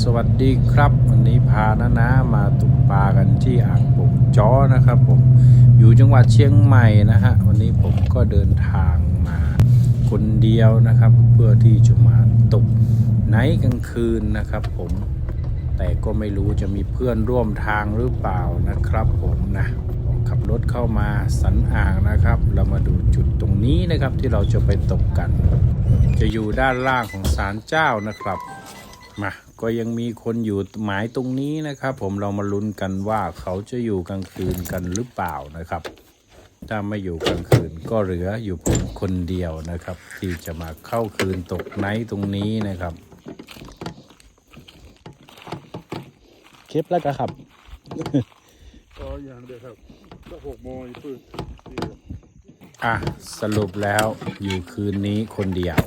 สวัสดีครับ วันนี้พานานามาตกปลากันที่อ่างป่งจ้อนะครับผมอยู่จังหวัดเชียงใหม่นะฮะวันนี้ผมก็เดินทางมาคนเดียวนะครับ เพื่อที่จะมาตกไนกลางคืนนะครับ ผมแต่ก็ไม่รู้จะมีเพื่อนร่วมทางหรือเปล่านะครับ ผมนะขับรถเข้ามาสันอ่างนะครับ เรามาดูจุดตรงนี้นะครับที่เราจะไปตกกัน จะอยู่ด้านล่างของศาลเจ้านะครับ มา ก็ยังมีคนอยู่หมายตรงนี้นะครับ ผมเรามาลุ้นกันว่าเขาจะอยู่กลางคืนกันหรือเปล่านะครับ ถ้าไม่อยู่กลางคืนก็เหลืออยู่ผมคนเดียวนะครับ ที่จะมาเข้าคืนตกไนท์ตรงนี้นะครับคลิปแล้วก็ครับก็อย่างเดียวครับก็หกโมงอีกปืนอะสรุปแล้วอยู่คืนนี้คนเดียว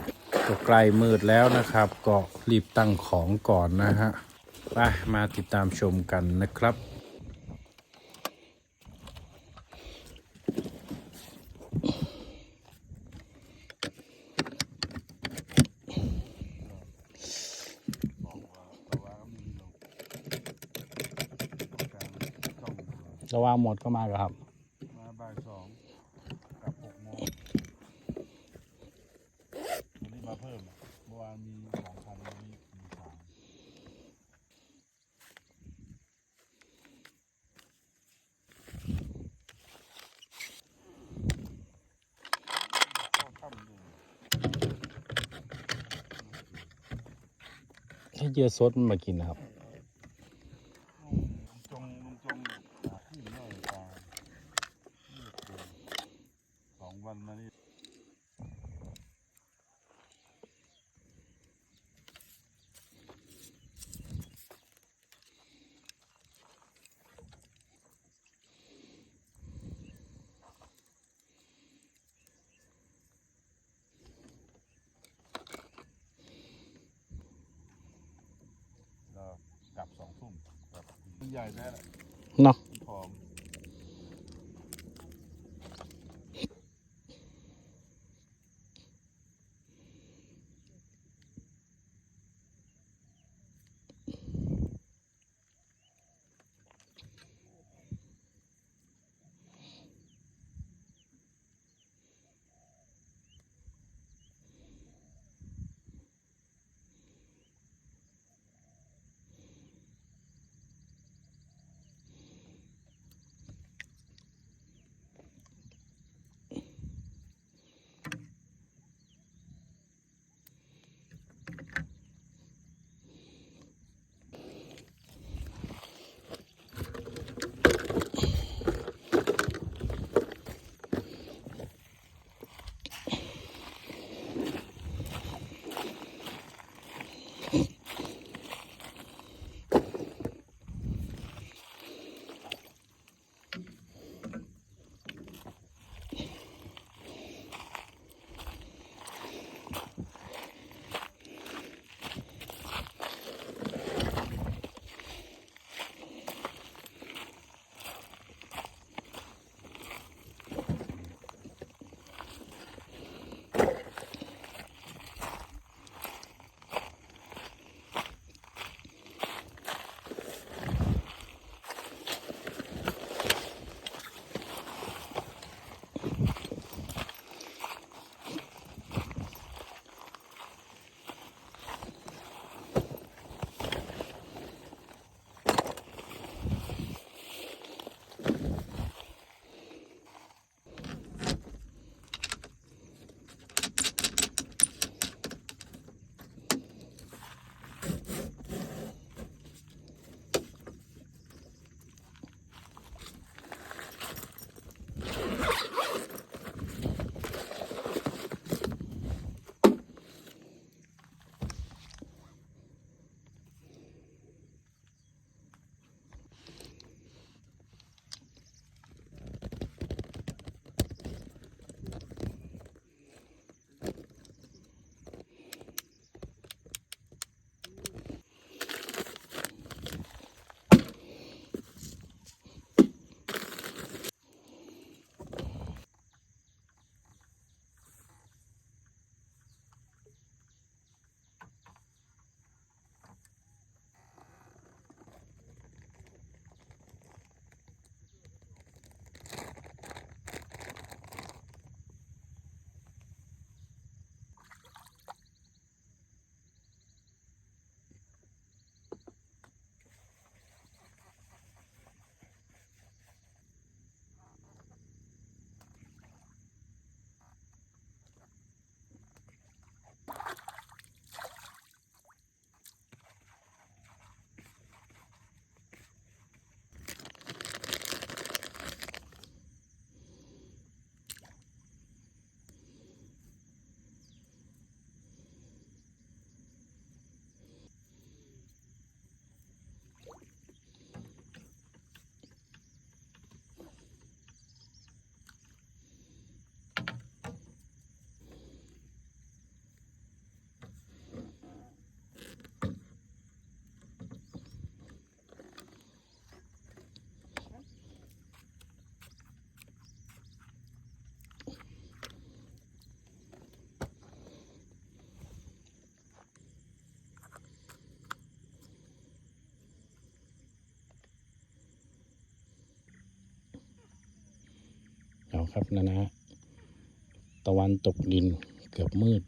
ก็ใกล้มืดแล้วนะครับ ก็รีบตั้งของก่อนนะฮะไปมาติดตามชมกันนะครับระว่าหมดก็มาครับ มาบ่ายสองกับหกโมงวันนี้มาเพิ่มเมื่อวานมีสองพันวันนี้มีสามเข้าถ้ำดู เห้เยอะซดมันมากินนะครับสองวันมานี่ ก็กลับสองทุ่มกลับ มันใหญ่แน่เนาะ ครับนะนะตะวันตกดินเกือบมืด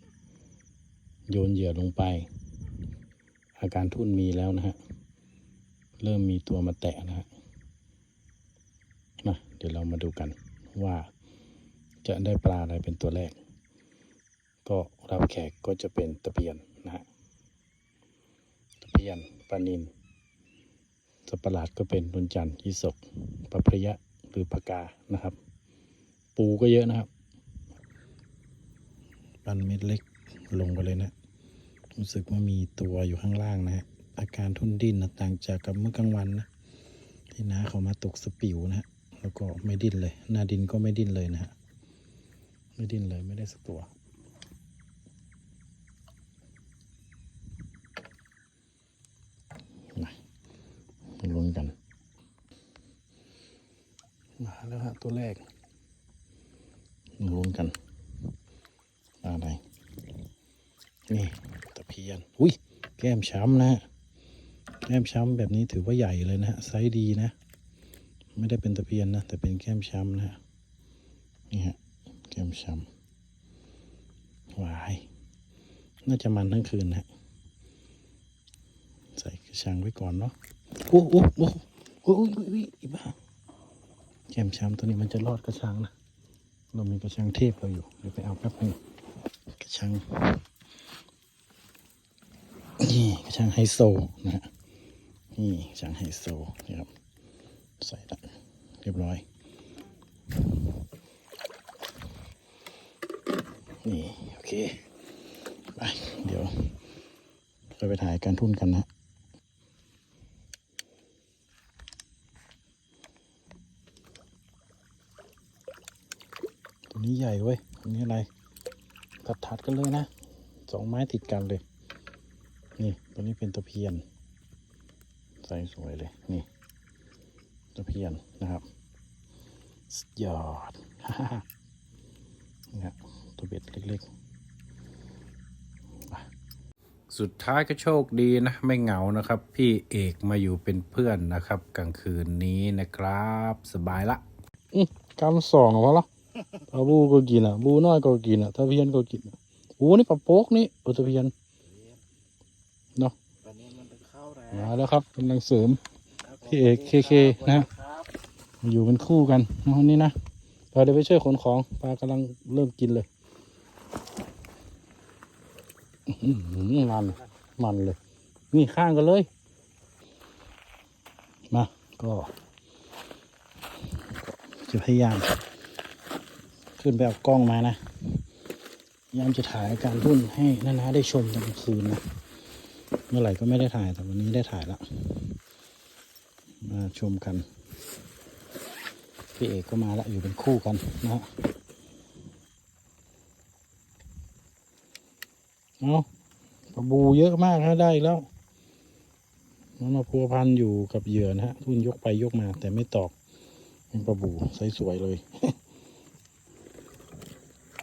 โยนเหยื่อลงไป อาการทุ่นมีแล้วนะฮะ เริ่มมีตัวมาแตะนะฮะมาเดี๋ยวเรามาดูกันว่าจะได้ปลาอะไรเป็นตัวแรก ก็รับแขกก็จะเป็นตะเพียนนะฮะตะเพียนปลานินสัตว์ปหลาดก็เป็นนนจันทร์ยีสกปลาพระยะหรือปากานะครับ ปูก็เยอะนะครับปันเม็ดเล็กลงไปเลยนะ รู้สึกว่ามีตัวอยู่ข้างล่างนะฮะอาการทุ่นดิ้นนะต่างจากกับเมื่อกลางวันนะ ที่น้าเขามาตกสปิวนะฮะแล้วก็ไม่ดิ้นเลย หน้าดินก็ไม่ดิ้นเลยนะฮะไม่ดิ้นเลยไม่ได้สักตัวมามาลุ้นกัน มาแล้วฮะตัวแรก ลุ้นกันปลาอะไรนี่ตะเพียน อุ้ย แก้มช้ำนะฮะ แก้มช้ำแบบนี้ถือว่าใหญ่เลยนะฮะ ไซส์ดีนะ ไม่ได้เป็นตะเพียนนะ แต่เป็นแก้มช้ำนะฮะ นี่ฮะ แก้มช้ำวาย น่าจะมันทั้งคืนนะฮะใส่กระชังไว้ก่อนเนาะโอ้โอ้โอ้โอ้โอ้โอ้อีบ้าแก้มช้ำตัวนี้มันจะรอดกระชังนะ เรามีกระชังเทพเราอยู่เดี๋ยวไปเอาแป๊บนึงกระชังนี่กระชังไฮโซนะฮะนี่กระชังไฮโซนี่ครับใส่ละเรียบร้อย นี่ โอเค ไป เดี๋ยวเราไปถ่ายการทุ่นกันนะ ตัวนี้ใหญ่เว้ยตัวนี้อะไร ถัดถัดๆกัน เลยนะสองไม้ติดกันเลย นี่ตัวนี้เป็นตะเพียนใส่สวยเลยนี่ตะเพียนนะครับสุดยอดนี่ครับตัวเบ็ดเล็กๆไปสุดท้ายก็โชคดีนะ ไม่เหงานะครับ พี่เอกมาอยู่เป็นเพื่อนนะครับ กลางคืนนี้นะครับ สบายละกำสองเหรอวะปลาบูก็กินอะ บูน้อยก็กินอะตะเพียนก็กินอะ โอ้นี่ปลาโป๊กนี่โอ้ตะเพียนเนาะตอนนี้มันเป็นข้าวแรงมาแล้วครับกำลังเสริมพี่เอกเคเคนะมาอยู่เป็นคู่กันนะวันนี้นะเราเดี๋ยวไปช่วยขนของปลากำลังเริ่มกินเลยอื้อหือมันมันเลย นี่ข้างกันเลย มา ก็จะพยายาม ขึ้นไปเอากล้องมานะพ ยามจะถ่ายการรุ่นให้นานาได้ชมตอนกลางคืนนะเมื่อไหร่ก็ไม่ได้ถ่ายแต่วันนี้ได้ถ่ายแล้วมาชมกัน พี่เอกก็มาล้วอยู่เป็นคู่กันนะฮะเอาปลาบูเยอะมากฮะได้แล้วมันมาพัวพันอยู่กับเหยื่อนะฮะทุ่นยกไปยกมาแต่ไม่ตอกเป็นปลาบูไซส์สวยเลย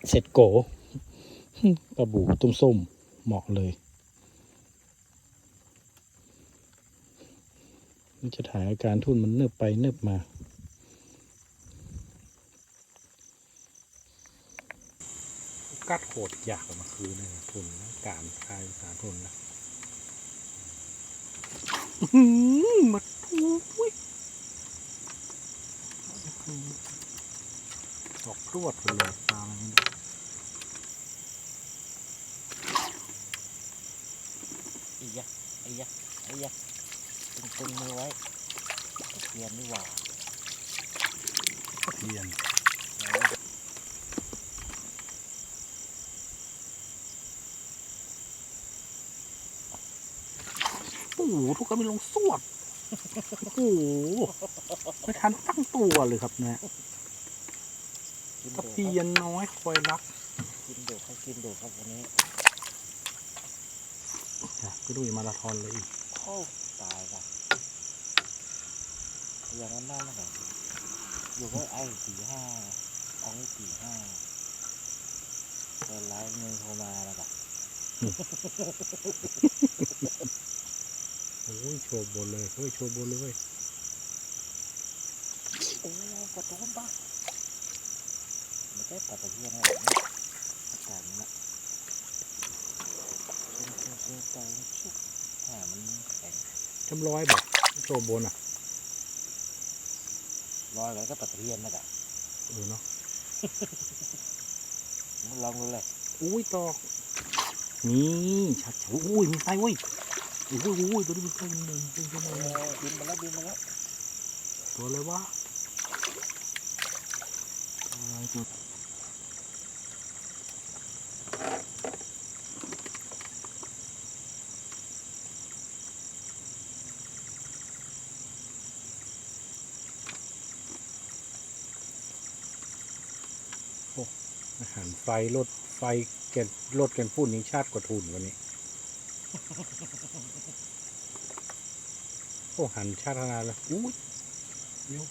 เสร็จโก ปลาบูต้มส้มเหมาะเลยนี่จะถ่ายอาการทุ่นมันเนิบไปเนิบมากัดโหดอยากมาคืนเลยทุนนะการคายการทุนนะมาทูยดอกพรวดไปเลยตามมัน อียะไอ้ยะไอ้ยะตึงตึงมือไว้ตะเพียนดีกว่าเพียนโอ้โหทุกคนมีลงสวดโอ้โหไม่ทันตั้งตัวเลยครับเนี่ยกินตะเดี๋ยวเพียนน้อยคอยรัก กินเดี๋ยวเขากินเดี๋ยวครับวันนี้ ก็ดูมาราธอนเลยอีกโอ้ตายละอย่างนั้นนั่นนะครับอยู่ก็ไอ้สี่ห้าเอาไว้สี่ห้าเปิดไลฟ์เงินโทรมาแล้วแบบโอ้ยโชว์บนเลยเฮ้ยโชว์บนเลยเว้ยโอ้กระโดนปะป๊บๆปัดตะเพียนอะไรแบบนี้อากาศมันละเชื่อเชื่อเชื่อใจมันชุบหามันแข็งจำร้อยบอกโซบนอะลอยแล้วก็ปัดเพียนนะกะเออเนาะมันลองดูเลยอุ้ยตอกนี่ชัดๆอุ้ยมีไฟเว้ยอุ้ยอุ้ยตัวนี้มีไฟหนึ่งเป็นชั่วโมเองบินมาแล้วบินมาแล้วตัวอะไรวะตัวอะไรตัว อาหารไฟรถไฟแกนรถเกันพูดนี้ชาติกว่าทุนวันนี้ โอ้หันชาตินาแล้วอู้ยเดี๋ยว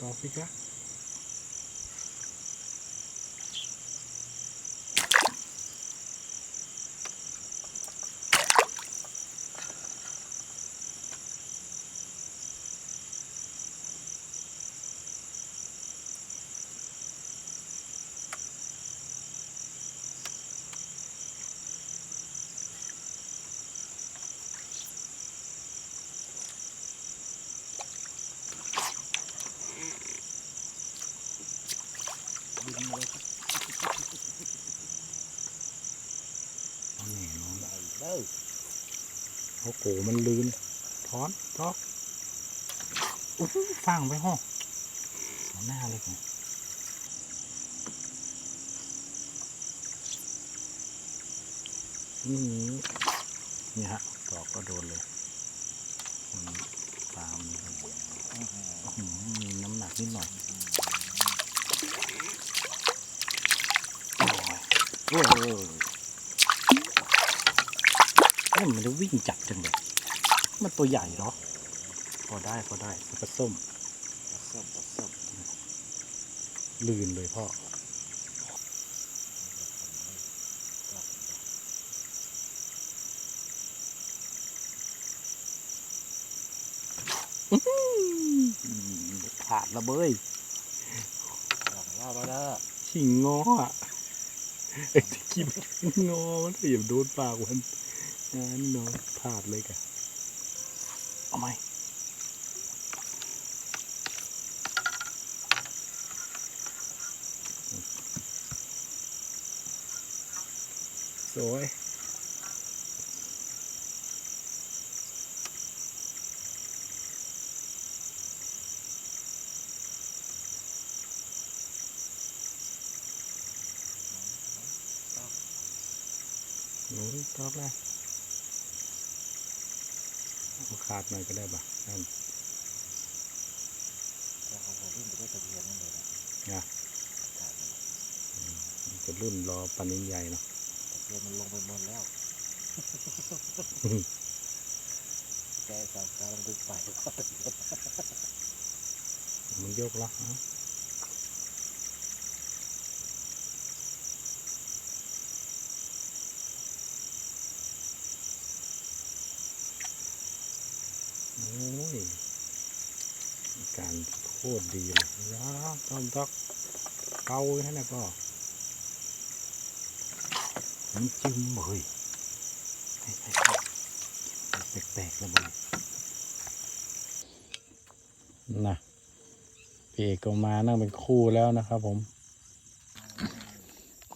ต่อสิคะเอาแน่นอน ใหญ่เด้อ เขา โกมันลื่นถอนทอกอู้ฟังไปห้องหน้าเลยผมนี่นี่ฮะดอกก็โดนเลยมันตามีมีน้ำหนักนิดหน่อยโอ้ยโอ้ ยเอ้ยมันจะวิ่งจับจังเลยมันตัวใหญ่เหรอพอได้พอได้ปลาส้มปลาส้มปลาส้มลื่นเลยพ่ออืมขาดระเบยลองรอบแล้วเด้อชิงงออะไอ้ที่กินงอมันเสียบโดนปากมัน งั้นเนพลาดเลยกะเอาไหมสวยหนูตอบเลยเอา ขาดหน่อยก็ได้ปะนั่นแล้วเขาบอกวิ่งไปด้วยตะเพียนนั่นเลยนะไงอากาศมันละมันจะรุ่นรอปันนี้ใหญ่เนาะตะเพียนมันลงไปหมดแล้วแกสาวกาลงไปไปก็ตะเพียนมันยกแล้ว อ้ยอาการโคตรดีเลยยาตอนตักเกาแค่นั้นก็น้ำจิ้มเฮ้ยเฮ้ยเฮ้ยเฮ้ยแปลกๆแล้วบ้างนะพี่เอกก็มานั่งเป็นคู่แล้วนะครับผม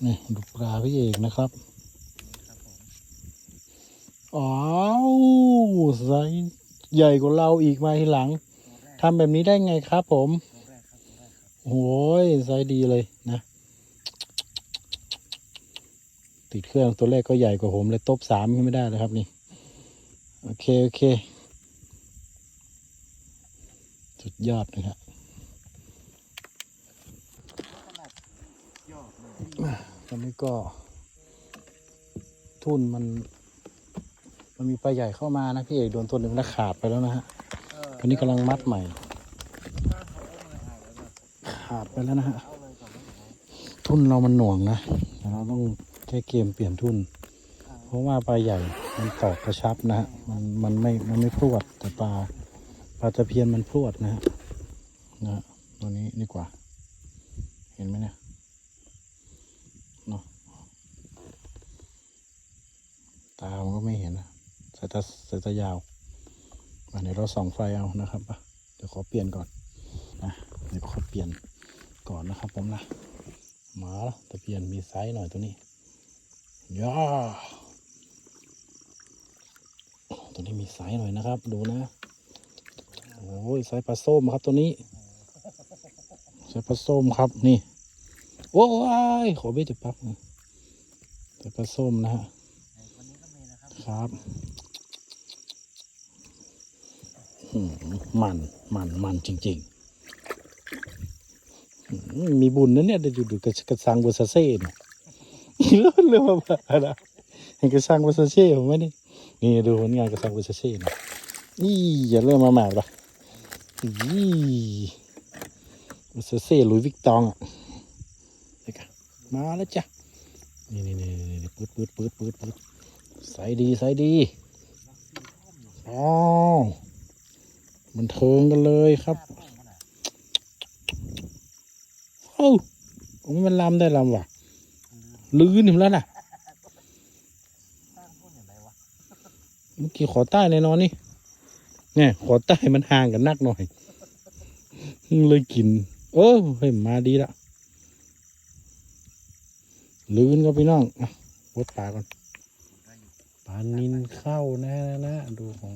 นี่ดูปลาพี่เอกนะครับครับผมอ้าวไซส์ ใหญ่กว่าเราอีกมาทีหลังตัวแรกทำแบบนี้ได้ไงครับผมตัวแรกครับตัวแรกครับโอ้ยไซส์ดีเลยนะ ติดเครื่องตัวแรกก็ใหญ่กว่าผมเลยตบสามไม่ได้เลยครับนี่ โอเค โอเค สุดยอดเลยครับตอนนี้ก็ ทุ่นมัน มันมีปลาใหญ่เข้ามานะพี่เอกโดนตัวหนึ่งแล้วขาดไปแล้วนะฮะตอนนี้กำลังมัดใหม่ ขาดไปแล้วนะฮะ ทุ่นเรามันหน่วงนะเราต้องแค่เกมเปลี่ยนทุ่น เพราะว่าปลาใหญ่มันตอกกระชับนะฮะ มันมันไม่ มันไม่พรวด แต่ปลาปลาตะเพียนมันพรวดนะฮะ นะตัวนี้ดีกว่า เห็นไหมเนี่ยตามันก็ไม่เห็นนะายตาสายตายาวเดี๋ยวเราส่องไฟเอานะครับเดี๋ยวขอเปลี่ยนก่อนนะเดี๋ยวขอเปลี่ยนก่อนนะครับผมนะมาแล้วตะเพียนมีไซส์หน่อยตัวนี้ย่าตัวนี้มีไซส์หน่อยนะครับ ดูนะโอ้ยไซส์ปลาส้มครับตัวนี้ไซส์ปลาส้มครับนี่โอ้ยขอเบ็ดจะปั๊บนะไซส์ปลาส้มนะฮะครับ ครับอื มันมันมันจริง ๆ มีบุญนะเนี่ยเดี๋ยวดูกระกระซังวอร์ซาเซ่เนี่ยเรื่องเรื่องมาบ้านะเห็นกระซังเวอร์ซาเซ่ผมไหมนี่นี่ดูผลงานกระซังวอร์ซาเซ่นี่ยนี่อย่าเริ่มมาหมาดปะนี่วอร์ซาเซ่ลุยวิกตองอะมาแล้วจ้ะนี่นี่นี่นี่ปืดปืดปืดปืดปืดใส่ดีใส่ดีอ๋อ มันเทิงกันเลยครับหน้าพุ่งขนาดเอ้าผมมันลำได้ลำว่ะ ลื่นถึงแล้วน่ะเมื่อกี้ขอใต้เลยนอนนี่เนี่ยขอใต้มันห่างกันนักหน่อย เลยกินโอ้เฮ้ยมาดีละลื่นก็พี่น้องวดปลาก่อนปลานินเข้านะนะนะ ดูของ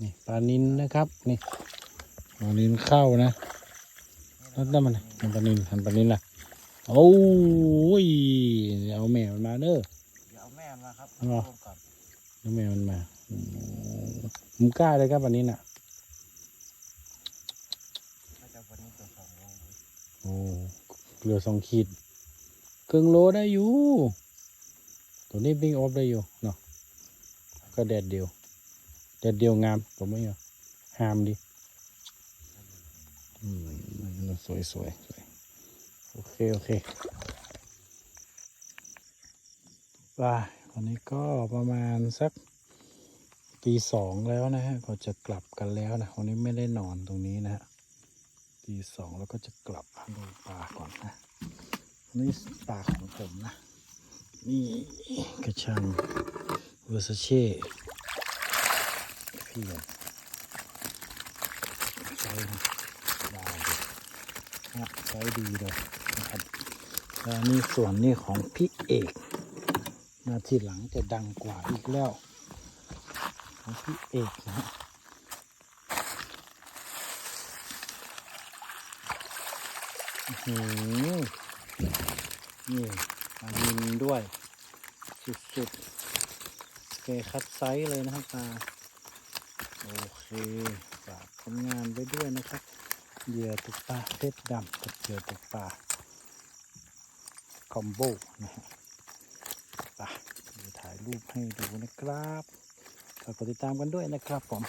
นี่ปลานินนะครับนี่ปลานินเข้านะแล้วนั่นมันน่ะมันปลานินหันปลานินล่ะโอ้ยเอาแม่มันมาเด้อเดี๋ยวเอาแม่มาครับเอาเหรอพุ่งก่อนเอาแม่มันมาอืมผมกล้าเลยครับวันนี้น่ะน่าจะวันนี้ตัวสองโลโอ้เกลือสองขีดครึ่งโลได้อยู่ ตัวนี้บิ้งออฟได้อยู่เนาะก็แดดเดียว แดดเดียวงามผมไม่เอาหามดีสวยสวยสวยโอเค โอเคไปวันนี้ก็ประมาณสักตีสองแล้วนะฮะ ก็จะกลับกันแล้วนะ วันนี้ไม่ได้นอนตรงนี้นะฮะตีสองแล้วก็จะกลับดูปลาก่อนนะนี่ปลาของผมนะ นี่กระชังเวอร์ซาเช่ พี่กันใช้นะดาวดินะใช้ดีเลยนะครับแล้วนี่ส่วนนี้ของพี่เอกมาทีหลังจะดังกว่าอีกแล้ว ของพี่เอกนะฮะอือหือนี่ปลานินด้วย สุดๆเกคัดไซส์เลยนะครับตา โอเคฝากผลงานไปด้วยนะครับเหยื่อตกปลาเพชรดำกับเหยื่อตกปลาคอมโบนะฮะไปะถ่ายรูปให้ดูนะครับฝากกดติดตามกันด้วยนะครับผม